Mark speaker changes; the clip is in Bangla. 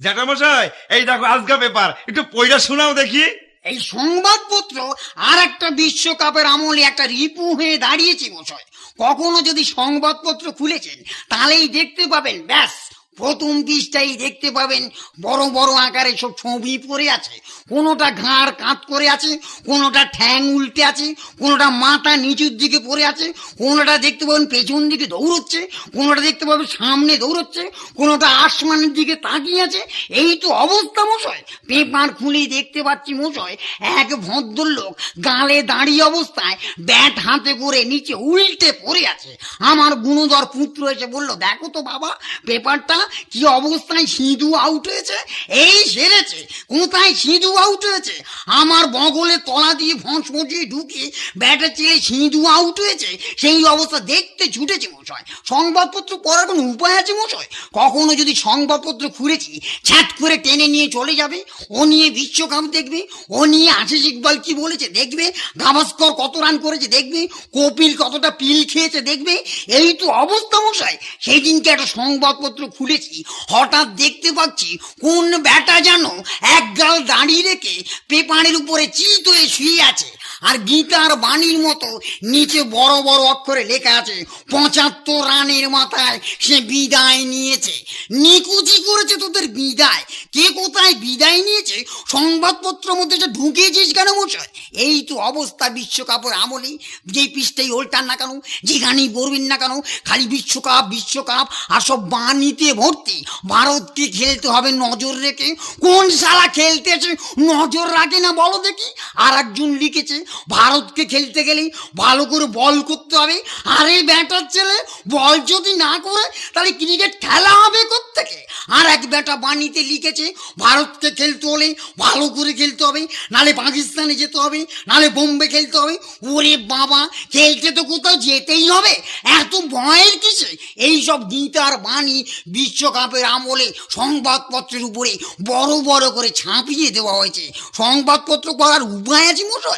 Speaker 1: জ্যাঠামশাই, এই দেখো আজকা পেপার, একটু পয়লা শোনাও দেখি।
Speaker 2: এই সংবাদপত্র আর একটা বিশ্বকাপের আমলে একটা রিপু হয়ে দাঁড়িয়েছে মশাই। কখনো যদি সংবাদপত্র খুলেছেন, তাহলেই দেখতে পাবেন, ব্যাস। প্রথম পৃষ্ঠায় দেখতে পাবেন, বড় বড় আকারে সব ছবি পড়ে আছে। কোনোটা ঘাড় কাত করে আছে, কোনোটা ঠ্যাং উল্টে আছে, কোনোটা মাথা নিচুর দিকে পড়ে আছে, কোনোটা দেখতে পাবেন পেছন দিকে দৌড়চ্ছে, কোনোটা দেখতে পাবেন সামনে দৌড়চ্ছে, কোনোটা আসমানের দিকে তাকিয়ে আছে। এই তো অবস্থা মশয় পেপার খুলে দেখতে পাচ্ছি মশয় এক ভদ্রলোক গালে দাঁড়িয়ে অবস্থায় ব্যাট হাতে করে নিচে উল্টে পড়ে আছে। আমার গুণধর পুত্র এসে বলল, দেখো তো বাবা, পেপারটা কি অবস্থায় সিধু আউট হয়েছে? এই সেরেছে, কোথায় সিধু আউট হয়েছে? আমার বগলে তলা দিয়ে ফোঁস ফোঁসিয়ে ঢুকিয়ে ব্যাটের ছেলে সিধু আউট হয়েছে? সেই অবস্থা দেখতে ছুটেছে মশাই। সংবাদপত্র পড়ার কোনো উপায় আছে মশাই? কখনো যদি সংবাদপত্র খুলেছি, ছ্যাট করে টেনে নিয়ে চলে যাবে? ও নিয়ে বিশ্বকাপ দেখবে? ও নিয়ে আশিস ইকবাল কি বলেছে দেখবে? গাভাস্কর কত রান করেছে দেখবে? কপিল কতটা পিল খেয়েছে দেখবে? এই তো অবস্থা মশাই। সেই দিনকে একটা সংবাদপত্র খুলেছি হঠাৎ দেখতে পাচ্ছি কোন ব্যাটা যেন এক গাল দাঁড়িয়ে রেখে পেপারের উপরে চিত হয়ে শুয়ে আছে আর গীতার বাণীর মতো নিচে বড় বড় অক্ষরে লেখা আছে, পঁচাত্তর রানের মাথায় সে বিদায় নিয়েছে। নিকুচি করেছে তোদের বিদায়। কে কোথায় বিদায় নিয়েছে? সংবাদপত্র মধ্যে ঢুকিয়েছিস কেন মশাই? এই তো অবস্থা বিশ্বকাপের আমলে যেই পৃষ্ঠায় ওল্টান না কেন, যেখানেই পড়বেন না কেন, খালি বিশ্বকাপ বিশ্বকাপ আর সব বাণীতে ভর্তি। ভারতকে খেলতে হবে নজর রেখে। কোন সালা খেলতেছে নজর রাখে না বলো দেখি? আর একজন লিখেছে, ভারতকে খেলতে গেলে ভালো করে বল করতে হবে। আরে ব্যাটার ছেলে, বল যদি না করে, তাহলে ক্রিকেট খেলা হবে থেকে ব্যাটা বাণীতে লিখেছে, ভারতকে খেলতে হলে ভালো করে খেলতে হবে, নালে পাকিস্তানে যেতে হবে, নালে বোম্বে খেলতে হবে। ওরে বাবা, খেলতে তো কোথাও যেতেই হবে, এত ভয়ের কিসে? এই সব গীতার বাণী বিশ্বকাপের আমলে সংবাদপত্রের উপরে বড় বড় করে ছাপিয়ে দেওয়া হয়েছে। সংবাদপত্র করার উপায় আছে মশাই?